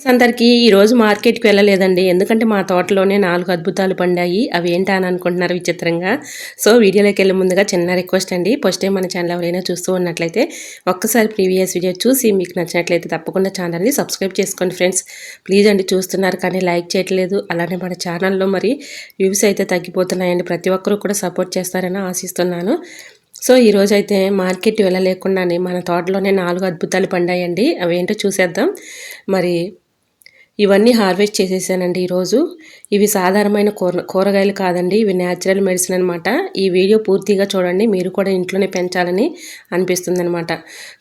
అందరికీ ఈరోజు మార్కెట్కి వెళ్ళలేదండి. ఎందుకంటే మా తోటలోనే నాలుగు అద్భుతాలు పండాయి. అవి ఏంటా అని అనుకుంటున్నారు విచిత్రంగా. సో వీడియోలోకి వెళ్ళే ముందుగా చిన్న రిక్వెస్ట్ అండి. ఫస్ట్ టైం మన ఛానల్ ఎవరైనా చూస్తూ ఉన్నట్లయితే ఒక్కసారి ప్రీవియస్ వీడియో చూసి మీకు నచ్చినట్లయితే తప్పకుండా ఛానల్ని సబ్స్క్రైబ్ చేసుకోండి ఫ్రెండ్స్ ప్లీజ్ అండి చూస్తున్నారు కానీ లైక్ చేయట్లేదు. అలానే మన ఛానల్లో మరి వ్యూస్ అయితే తగ్గిపోతున్నాయండి. ప్రతి ఒక్కరూ కూడా సపోర్ట్ చేస్తారని ఆశిస్తున్నాను. సో ఈరోజు అయితే మార్కెట్ వెళ్ళలేకుండానే మన తోటలోనే నాలుగు అద్భుతాలు పండాయండి. అవి ఏంటో చూసేద్దాం. మరి ఇవన్నీ హార్వెస్ట్ చేసేసానండి ఈరోజు. ఇవి సాధారణమైన కూర కూరగాయలు కాదండి ఇవి న్యాచురల్ మెడిసిన్ అనమాట ఈ వీడియో పూర్తిగా చూడండి మీరు కూడా ఇంట్లోనే పెంచాలని అనిపిస్తుంది అనమాట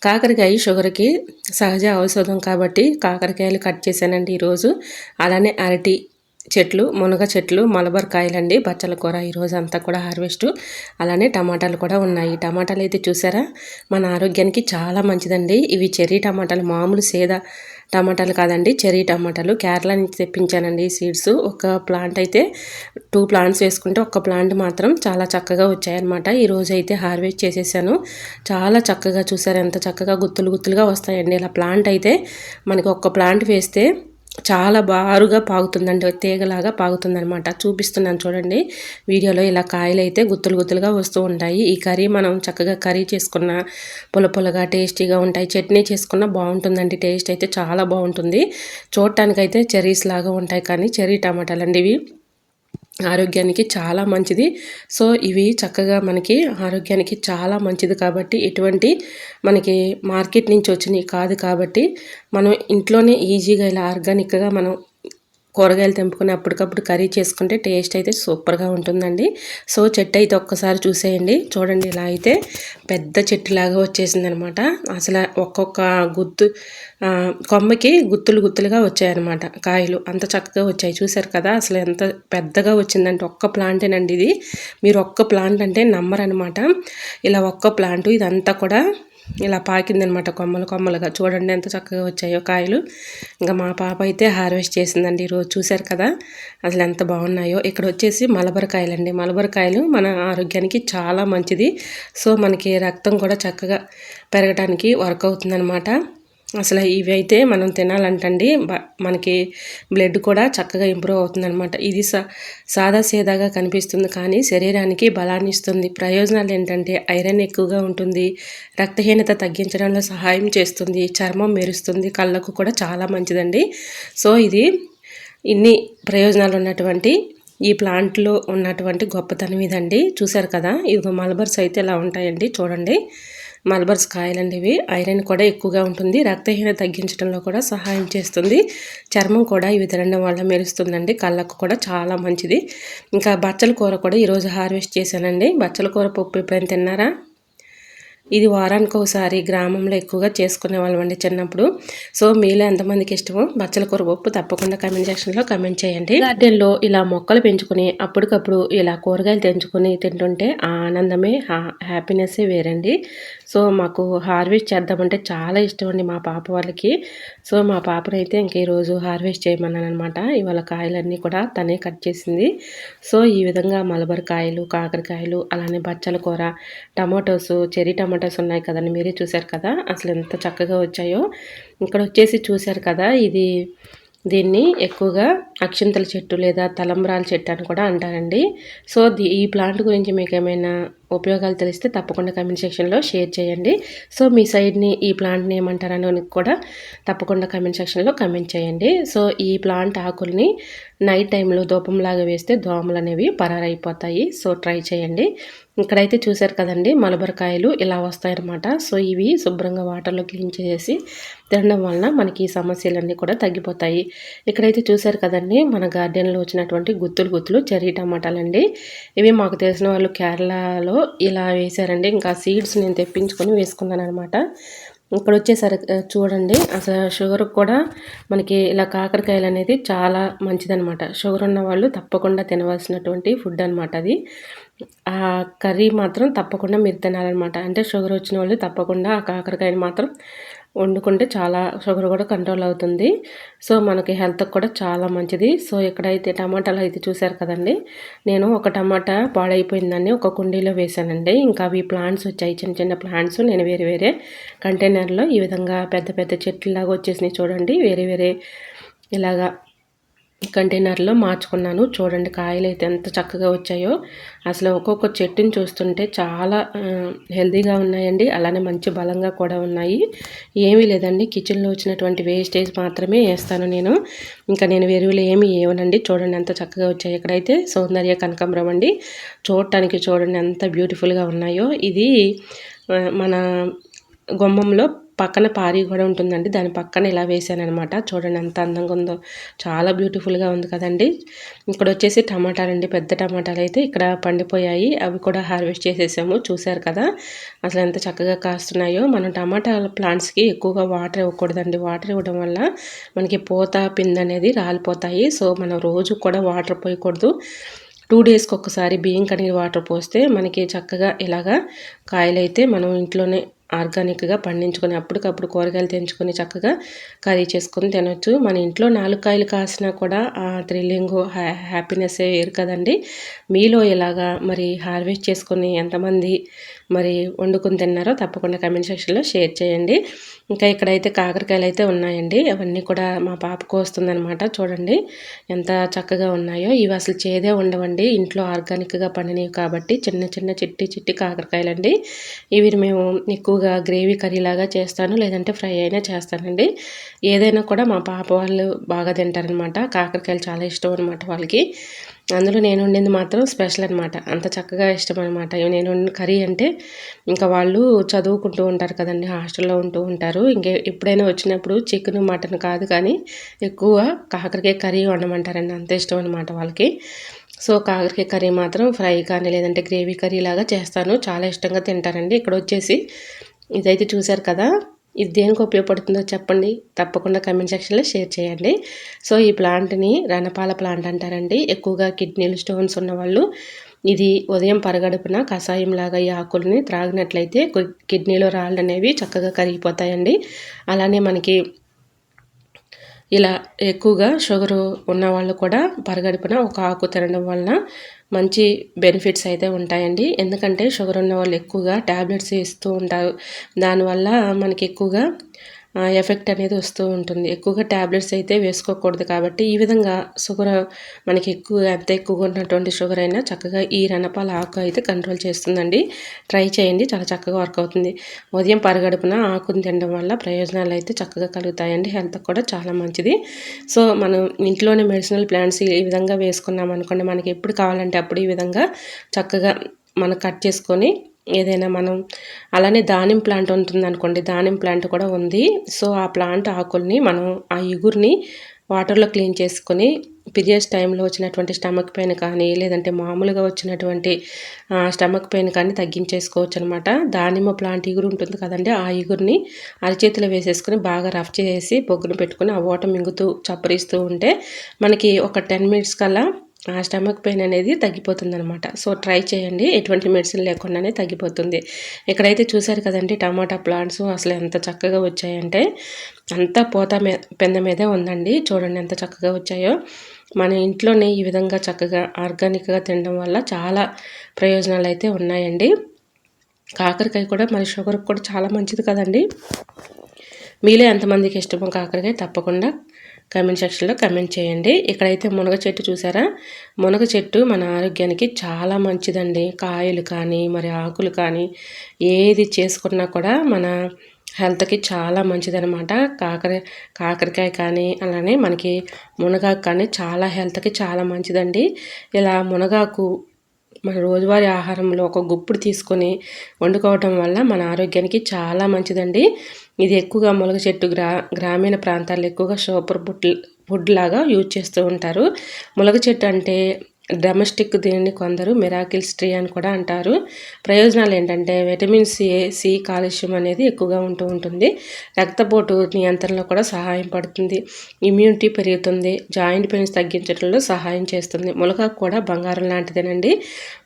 కాకరకాయ షుగర్కి సహజ ఔషధం కాబట్టి కాకరకాయలు కట్ చేశానండి ఈరోజు. అలానే అరటి చెట్లు మునగ చెట్లు మలబర్ కాయలండి బచ్చల కూర ఈరోజు అంతా కూడా హార్వెస్ట్. అలానే టమాటాలు కూడా ఉన్నాయి. టమాటాలు అయితే చూసారా? మన ఆరోగ్యానికి చాలా మంచిదండి. ఇవి చెర్రీ టమాటాలు మామూలు సేద టమాటాలు కాదండి చెర్రీ టమాటాలు. కేరళ నుంచి తెప్పించానండి సీడ్స్. ఒక ప్లాంట్ అయితే టూ ప్లాంట్స్ వేసుకుంటే ఒక ప్లాంట్ మాత్రం చాలా చక్కగా వచ్చాయన్నమాట. ఈరోజు అయితే హార్వెస్ట్ చేసేసాను. చాలా చక్కగా చూసారు ఎంత చక్కగా గుత్తులు గుత్తులుగా వస్తాయండి. ఇలా ప్లాంట్ అయితే మనకి ఒక్క ప్లాంట్ వేస్తే చాలా బారుగా పాగుతుందండి తీగలాగా పాగుతుందనమాట చూపిస్తున్నాను చూడండి. వీడియోలో ఇలా కాయలు అయితే గుత్తులు గుత్తులుగా వస్తూ ఉంటాయి. ఈ కర్రీ మనం చక్కగా కర్రీ చేసుకున్న పుల పులగా టేస్టీగా ఉంటాయి. చట్నీ చేసుకున్న బాగుంటుందండి. టేస్ట్ అయితే చాలా బాగుంటుంది. చూడటానికైతే చెర్రీస్ లాగా ఉంటాయి కానీ చెర్రీ టమాటాలు అండి ఇవి. ఆరోగ్యానికి చాలా మంచిది. సో ఇవి చక్కగా మనకి ఆరోగ్యానికి చాలా మంచిది కాబట్టి ఎటువంటి మనకి మార్కెట్ నుంచి వచ్చినవి కాదు కాబట్టి మనం ఇంట్లోనే ఈజీగా ఇలా ఆర్గానిక్గా మనం కూరగాయలు తెంపుకొని అప్పటికప్పుడు కర్రీ చేసుకుంటే టేస్ట్ అయితే సూపర్గా ఉంటుందండి. సో చెట్టు అయితే ఒక్కసారి చూసేయండి. చూడండి ఇలా అయితే పెద్ద చెట్టులాగా వచ్చేసింది అనమాట అసలు ఒక్కొక్క గుత్తు కొమ్మకి గుత్తులు గుత్తులుగా వచ్చాయన్నమాట కాయలు అంత చక్కగా వచ్చాయి. చూసారు కదా అసలు ఎంత పెద్దగా వచ్చిందంటే ఒక్క ప్లాంటేనండి ఇది. మీరు ఒక్క ప్లాంట్ అంటే నమ్మరనమాట. ఇలా ఒక్క ప్లాంట్ ఇదంతా కూడా ఇలా పాకిందనమాట కొమ్మలు కొమ్మలుగా. చూడండి ఎంత చక్కగా వచ్చాయో కాయలు. ఇంకా మా పాప అయితే హార్వెస్ట్ చేసిందండి ఈరోజు. చూశారు కదా? అసలు ఎంత బాగున్నాయో. ఇక్కడ వచ్చేసి మలబరకాయలు అండి మలబరకాయలు మన ఆరోగ్యానికి చాలా మంచిది. సో మనకి రక్తం కూడా చక్కగా పెరగడానికి వర్క్ అవుతుందనమాట. అసలు ఇవి అయితే మనం తినాలంటండి. మనకి బ్లడ్ కూడా చక్కగా ఇంప్రూవ్ అవుతుంది అనమాట ఇది సా సాదా సీదాగా కనిపిస్తుంది కానీ శరీరానికి బలాన్ని ఇస్తుంది. ప్రయోజనాలు ఏంటంటే ఐరన్ ఎక్కువగా ఉంటుంది రక్తహీనత తగ్గించడంలో సహాయం చేస్తుంది చర్మం మెరుస్తుంది కళ్ళకు కూడా చాలా మంచిదండి. సో ఇది ఇన్ని ప్రయోజనాలు ఉన్నటువంటి ఈ ప్లాంట్లో ఉన్నటువంటి గొప్పతనం ఇదండి. చూశారు కదా? ఇదిగో మలబర్స్ అయితే ఇలా ఉంటాయండి. చూడండి. మల్బర్స్ కాయలండి ఇవి ఐరన్ కూడా ఎక్కువగా ఉంటుంది. రక్తహీనత తగ్గించడంలో కూడా సహాయం చేస్తుంది. చర్మం కూడా ఇవి తినడం వల్ల మెరుస్తుందండి. కళ్ళకు కూడా చాలా మంచిది. ఇంకా బచ్చల కూర కూడా ఈరోజు హార్వెస్ట్ చేశానండి. బచ్చల కూర పప్పు ఎప్పుడైనా తిన్నారా? ఇది వారానికి ఒకసారి గ్రామంలో ఎక్కువగా చేసుకునే వాళ్ళం అండి చిన్నప్పుడు. సో మీలో ఎంతమందికి ఇష్టమో బచ్చల కూర పప్పు తప్పకుండా కమెంట్ సెక్షన్లో కమెంట్ చేయండి. గార్డెన్లో ఇలా మొక్కలు పెంచుకుని అప్పటికప్పుడు ఇలా కూరగాయలు తెంచుకొని తింటుంటే ఆ ఆనందమే హ్యాపీనెస్సే వేరండి. సో మాకు హార్వెస్ట్ చేద్దామంటే చాలా ఇష్టం అండి మా పాప వాళ్ళకి. సో మా పాపనైతే ఇంక ఈరోజు హార్వెస్ట్ చేయమన్నాను అనమాట ఇవాళ కాయలన్నీ కూడా తనే కట్ చేసింది. సో ఈ విధంగా మలబర్ కాయలు కాకరకాయలు అలానే బచ్చల కూర టమాటోస్ చెరీ టమాటాస్ ఉన్నాయి కదండి మీరే చూశారు కదా? అసలు ఎంత చక్కగా వచ్చాయో. ఇక్కడ వచ్చేసి చూశారు కదా ఇది దీన్ని ఎక్కువగా అక్షింతల చెట్టు లేదా తలంబ్రాల చెట్టు అని కూడా అంటారండి. సో ఈ ప్లాంట్ గురించి మీకు ఏమైనా ఉపయోగాలు తెలిస్తే తప్పకుండా కమెంట్ సెక్షన్లో షేర్ చేయండి. సో మీ సైడ్ని ఈ ప్లాంట్ని ఏమంటారని కూడా తప్పకుండా కమెంట్ సెక్షన్లో కమెంట్ చేయండి. సో ఈ ప్లాంట్ ఆకుల్ని నైట్ టైంలో దూపంలాగా వేస్తే దోమలు అనేవి పరారైపోతాయి. సో ట్రై చేయండి. ఇక్కడైతే చూశారు కదండి మలబరకాయలు ఇలా వస్తాయన్నమాట. సో ఇవి శుభ్రంగా వాటర్లో క్లీన్ చేసి తినడం వలన మనకి ఈ సమస్యలన్నీ కూడా తగ్గిపోతాయి. ఇక్కడైతే చూశారు కదండి మన గార్డెన్లో వచ్చినటువంటి గుత్తులు గుత్తులు చెర్రీ టమాటాలండి. ఇవి మాకు తెలిసిన వాళ్ళు కేరళలో ఇలా వేశారండి. ఇంకా సీడ్స్ నేను తెప్పించుకొని వేసుకున్నాను అనమాట ఇక్కడ వచ్చేసరికి చూడండి. అసలు షుగర్ కూడా మనకి ఇలా కాకరకాయలు అనేది చాలా మంచిదనమాట షుగర్ ఉన్న వాళ్ళు తప్పకుండా తినవలసినటువంటి ఫుడ్ అనమాట అది. ఆ కర్రీ మాత్రం తప్పకుండా మీరు తినాలన్నమాట. అంటే షుగర్ వచ్చిన వాళ్ళు తప్పకుండా ఆ కాకరకాయని మాత్రం వండుకుంటే చాలా షుగర్ కూడా కంట్రోల్ అవుతుంది. సో మనకి హెల్త్కి కూడా చాలా మంచిది. సో ఇక్కడైతే టమాటాలు అయితే చూసారు కదండి. నేను ఒక టమాటా పాడైపోయిందని ఒక కుండీలో వేసానండి ఇంకా అవి ప్లాంట్స్ వచ్చాయి. చిన్న చిన్న ప్లాంట్స్ నేను వేరే వేరే కంటైనర్లో ఈ విధంగా పెద్ద పెద్ద చెట్లులాగా వచ్చేసినాయి చూడండి. వేరే వేరే ఇలాగా కంటైనర్లో మార్చుకున్నాను. చూడండి కాయలు అయితే ఎంత చక్కగా వచ్చాయో. అసలు ఒక్కొక్క చెట్టుని చూస్తుంటే చాలా హెల్తీగా ఉన్నాయండి. అలానే మంచి బలంగా కూడా ఉన్నాయి. ఏమీ లేదండి. కిచెన్లో వచ్చినటువంటి వేస్టేజ్ మాత్రమే వేస్తాను నేను. ఇంకా నేను ఎరువులు ఏమి వేయనండి చూడండి ఎంత చక్కగా వచ్చాయి ఇక్కడైతే. సౌందర్య కనకాంబరం అండి. చూడటానికి చూడండి ఎంత బ్యూటిఫుల్గా ఉన్నాయో. ఇది మన గుమ్మంలో పక్కన పారి కూడా ఉంటుందండి. దాని పక్కన ఇలా వేసాను అనమాట చూడండి ఎంత అందంగా ఉందో. చాలా బ్యూటిఫుల్గా ఉంది కదండి. ఇక్కడ వచ్చేసి టమాటాలండి. పెద్ద టమాటాలు అయితే ఇక్కడ పండిపోయాయి. అవి కూడా హార్వెస్ట్ చేసేసాము. చూసారు కదా. అసలు ఎంత చక్కగా కాస్తున్నాయో. మనం టమాటాల ప్లాంట్స్కి ఎక్కువగా వాటర్ ఇవ్వకూడదండి. వాటర్ ఇవ్వడం వల్ల మనకి పూత పిండి అనేది రాలిపోతాయి. సో మనం రోజు కూడా వాటర్ పోయకూడదు. టూ డేస్కి ఒకసారి బియ్యం కడిగి వాటర్ పోస్తే మనకి చక్కగా ఇలాగా కాయలైతే మనం ఇంట్లోనే ఆర్గానిక్గా పండించుకొని అప్పటికప్పుడు కూరగాయలు తెంచుకొని చక్కగా కర్రీ చేసుకొని తినొచ్చు. మన ఇంట్లో నాలుగు కాయలు కాసినా కూడా ఆ థ్రిల్లింగ్ హ్యాపీనెస్ వేరు కదండి. మీలో ఇలాగా మరి హార్వెస్ట్ చేసుకొని ఎంతమంది మరి వండుకొని తిన్నారో తప్పకుండా కమెంట్ సెక్షన్లో షేర్ చేయండి. ఇంకా ఇక్కడైతే కాకరకాయలు అయితే ఉన్నాయండి. అవన్నీ కూడా మా పాపకు వస్తుందనమాట చూడండి ఎంత చక్కగా ఉన్నాయో. ఇవి అసలు చేదే ఉండవండి. ఇంట్లో ఆర్గానిక్గా పండినవి కాబట్టి చిన్న చిన్న చిట్టి చిట్టి కాకరకాయలండి. ఇవి మేము ఎక్కువగా గ్రేవీ కర్రీ లాగా చేస్తాను లేదంటే ఫ్రై అయినా చేస్తానండి. ఏదైనా కూడా మా పాప వాళ్ళు బాగా తింటారనమాట. కాకరకాయలు చాలా ఇష్టం అనమాట వాళ్ళకి. అందులో నేను వండింది మాత్రం స్పెషల్ అనమాట. అంత చక్కగా ఇష్టం అనమాట. నేను వండిన కర్రీ అంటే ఇంకా వాళ్ళు చదువుకుంటూ ఉంటారు కదండి హాస్టల్లో ఉంటూ ఉంటారు. ఇంకే ఎప్పుడైనా వచ్చినప్పుడు చికెన్ మటన్ కాదు కానీ ఎక్కువ కాకరకాయ కర్రీ వండమంటారండి. అంత ఇష్టం అనమాట వాళ్ళకి. సో కాకరకాయ కర్రీ మాత్రం ఫ్రై కానీ లేదంటే గ్రేవీ కర్రీ లాగా చేస్తాను. చాలా ఇష్టంగా తింటారండి. ఇక్కడ వచ్చేసి ఇదైతే చూశారు కదా ఇది దేనికి ఉపయోగపడుతుందో చెప్పండి. తప్పకుండా కమెంట్ సెక్షన్లో షేర్ చేయండి. సో ఈ ప్లాంట్ని రణపాల ప్లాంట్ అంటారండి. ఎక్కువగా కిడ్నీలు స్టోన్స్ ఉన్నవాళ్ళు ఇది ఉదయం పరగడుపున కషాయం లాగా ఈ ఆకుల్ని త్రాగినట్లయితే కిడ్నీలో రాళ్ళు అనేవి చక్కగా కరిగిపోతాయండి. అలానే మనకి ఇలా ఎక్కువగా షుగరు ఉన్న వాళ్ళు కూడా పరగడుపున ఒక ఆకు తినడం వలన మంచి బెనిఫిట్స్ అయితే ఉంటాయండి. ఎందుకంటే షుగర్ ఉన్న వాళ్ళు ఎక్కువగా ట్యాబ్లెట్స్ ఇస్తూ ఉంటారు. దానివల్ల మనకి ఎక్కువగా ఎఫెక్ట్ అనేది వస్తూ ఉంటుంది. ఎక్కువగా ట్యాబ్లెట్స్ అయితే వేసుకోకూడదు కాబట్టి ఈ విధంగా షుగర్ మనకి ఎక్కువ ఎంత ఎక్కువగా ఉన్నటువంటి షుగర్ అయినా చక్కగా ఈ రణపాల ఆకు అయితే కంట్రోల్ చేస్తుందండి. ట్రై చేయండి చాలా చక్కగా వర్క్ అవుతుంది. ఉదయం పరగడుపున ఆకుని తినడం వల్ల ప్రయోజనాలు అయితే చక్కగా కలుగుతాయండి. హెల్త్ కూడా చాలా మంచిది. సో మనం ఇంట్లోనే మెడిసినల్ ప్లాంట్స్ ఈ విధంగా వేసుకున్నాం అనుకోండి మనకి ఎప్పుడు కావాలంటే అప్పుడు ఈ విధంగా చక్కగా మనం కట్ చేసుకొని ఏదైనా మనం అలానే దానిమ్మ ప్లాంట్ ఉంటుంది అనుకోండి దానిమ్మ ప్లాంట్ కూడా ఉంది. సో ఆ ప్లాంట్ ఆకుల్ని మనం ఆ ఇగురిని వాటర్లో క్లీన్ చేసుకొని పీరియడ్స్ టైంలో వచ్చినటువంటి స్టమక్ పెయిన్ కానీ లేదంటే మామూలుగా వచ్చినటువంటి స్టమక్ పెయిన్ కానీ తగ్గించేసుకోవచ్చు అనమాట దానిమ్మ ప్లాంట్ ఇగురు ఉంటుంది కదండి ఆ ఇగురిని అరచేతిలో వేసేసుకొని బాగా రఫ్ చేసి బొగ్గును పెట్టుకుని ఆ ఓట మింగుతూ చప్పరిస్తూ ఉంటే మనకి ఒక టెన్ మినిట్స్ కల్లా ఆ స్టమక్ పెయిన్ అనేది తగ్గిపోతుంది అనమాట సో ట్రై చేయండి. ఎటువంటి మెడిసిన్ లేకుండానే తగ్గిపోతుంది. ఇక్కడైతే చూసారు కదండి టమాటా ప్లాంట్స్ అసలు ఎంత చక్కగా వచ్చాయంటే అంతా పోత మే పెంద మీదే ఉందండి. చూడండి ఎంత చక్కగా వచ్చాయో. మన ఇంట్లోనే ఈ విధంగా చక్కగా ఆర్గానిక్గా తినడం వల్ల చాలా ప్రయోజనాలు అయితే ఉన్నాయండి. కాకరకాయ కూడా మన షుగర్కి కూడా చాలా మంచిది కదండి. మీలో ఎంతమందికి ఇష్టమో కాకరకాయ తప్పకుండా కమెంట్ సెక్షన్లో కమెంట్ చేయండి. ఇక్కడైతే మునగ చెట్టు చూసారా? మునగ చెట్టు మన ఆరోగ్యానికి చాలా మంచిదండి. కాయలు కానీ మరి ఆకులు కానీ ఏది చేసుకున్నా కూడా మన హెల్త్కి చాలా మంచిదనమాట కాకర కాకరకాయ కానీ అలానే మనకి మునగాకు కానీ చాలా హెల్త్కి చాలా మంచిదండి. ఇలా మునగాకు మన రోజువారీ ఆహారంలో ఒక గుప్పుడు తీసుకొని వండుకోవటం వల్ల మన ఆరోగ్యానికి చాలా మంచిదండి. ఇది ఎక్కువగా మొలక చెట్టు గ్రా గ్రామీణ ప్రాంతాల్లో ఎక్కువగా సూపర్ ఫుడ్ ఫుడ్ లాగా యూజ్ చేస్తూ ఉంటారు. మొలక చెట్టు అంటే డొమెస్టిక్ దీనిని కొందరు మిరాకిల్స్ ట్రీ అని కూడా అంటారు. ప్రయోజనాలు ఏంటంటే విటమిన్ సి సి కాలుష్యం అనేది ఎక్కువగా ఉంటూ ఉంటుంది. రక్తపోటు నియంత్రణలో కూడా సహాయం పడుతుంది. ఇమ్యూనిటీ పెరుగుతుంది. జాయింట్ పెయిన్స్ తగ్గించడంలో సహాయం చేస్తుంది. ములకాకు కూడా బంగారం లాంటిదేనండి.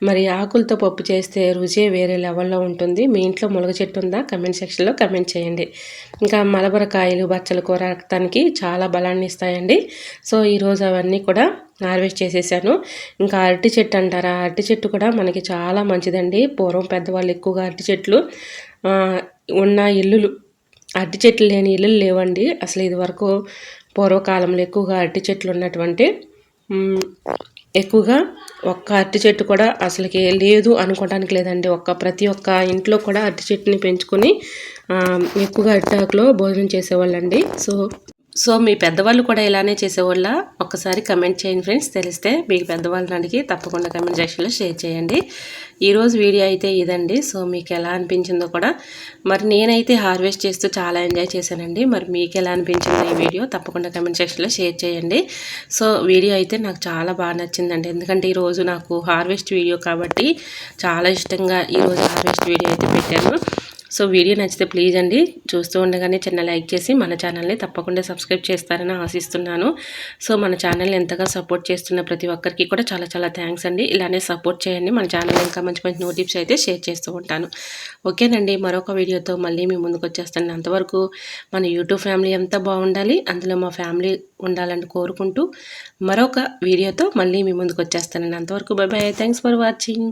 మరి ఆకులతో పప్పు చేస్తే రుచి వేరే లెవెల్లో ఉంటుంది. మీ ఇంట్లో ములగ చెట్టు ఉందా? కమెంట్ సెక్షన్లో కమెంట్ చేయండి. ఇంకా మలబరకాయలు బచ్చల కూర రక్తానికి చాలా బలాన్ని ఇస్తాయండి సో ఈరోజు అవన్నీ కూడా హార్వెస్ట్ చేసేసాను. ఇంకా అరటి చెట్టు అంటారా? అరటి చెట్టు కూడా మనకి చాలా మంచిదండి. పూర్వం పెద్దవాళ్ళు ఎక్కువగా అరటి చెట్లు ఉన్న ఇల్లులు అరటి చెట్లు లేని ఇల్లులు లేవండి. అసలు ఇదివరకు పూర్వకాలంలో ఎక్కువగా అరటి చెట్లు ఉన్నటువంటి ఎక్కువగా ఒక్క అరటి చెట్టు కూడా అసలుకి లేదు అనుకోవడానికి లేదండి. ఒక్క ప్రతి ఒక్క ఇంట్లో కూడా అరటి చెట్టుని పెంచుకొని ఎక్కువగా అరటాకులో భోజనం చేసేవాళ్ళండి. సో సో మీ పెద్దవాళ్ళు కూడా ఇలానే చేసేవాళ్ళ? ఒక్కసారి కమెంట్ చేయండి ఫ్రెండ్స్. తెలిస్తే మీకు పెద్దవాళ్ళకి తప్పకుండా కమెంట్ సెక్షన్లో షేర్ చేయండి. ఈరోజు వీడియో అయితే ఇదండి. సో మీకు ఎలా అనిపించిందో కూడా మరి నేనైతే హార్వెస్ట్ చేస్తూ చాలా ఎంజాయ్ చేశానండి. మరి మీకు ఎలా అనిపించిందో ఈ వీడియో తప్పకుండా కమెంట్ సెక్షన్లో షేర్ చేయండి. సో వీడియో అయితే నాకు చాలా బాగా నచ్చిందండి. ఎందుకంటే ఈరోజు నాకు హార్వెస్ట్ వీడియో కాబట్టి చాలా ఇష్టంగా ఈరోజు హార్వెస్ట్ వీడియో అయితే పెట్టాను. సో వీడియో నచ్చితే ప్లీజ్ అండి చూస్తూ ఉండగానే చిన్న లైక్ చేసి మన ఛానల్ని తప్పకుండా సబ్స్క్రైబ్ చేస్తారని ఆశిస్తున్నాను. సో మన ఛానల్ని ఎంతగా సపోర్ట్ చేస్తున్న ప్రతి ఒక్కరికి కూడా చాలా చాలా థ్యాంక్స్ అండి. ఇలానే సపోర్ట్ చేయండి. మన ఛానల్ ఇంకా మంచి మంచి నోటిప్స్ అయితే షేర్ చేస్తూ ఉంటాను. ఓకేనండి మరొక వీడియోతో మళ్ళీ మీ ముందుకు వచ్చేస్తాను. అంతవరకు మన యూట్యూబ్ ఫ్యామిలీ ఎంత బాగుండాలి. అందులో మా ఫ్యామిలీ ఉండాలని కోరుకుంటూ మరొక వీడియోతో మళ్ళీ మీ ముందుకు వచ్చేస్తానండి. అంతవరకు bye bye thanks for watching.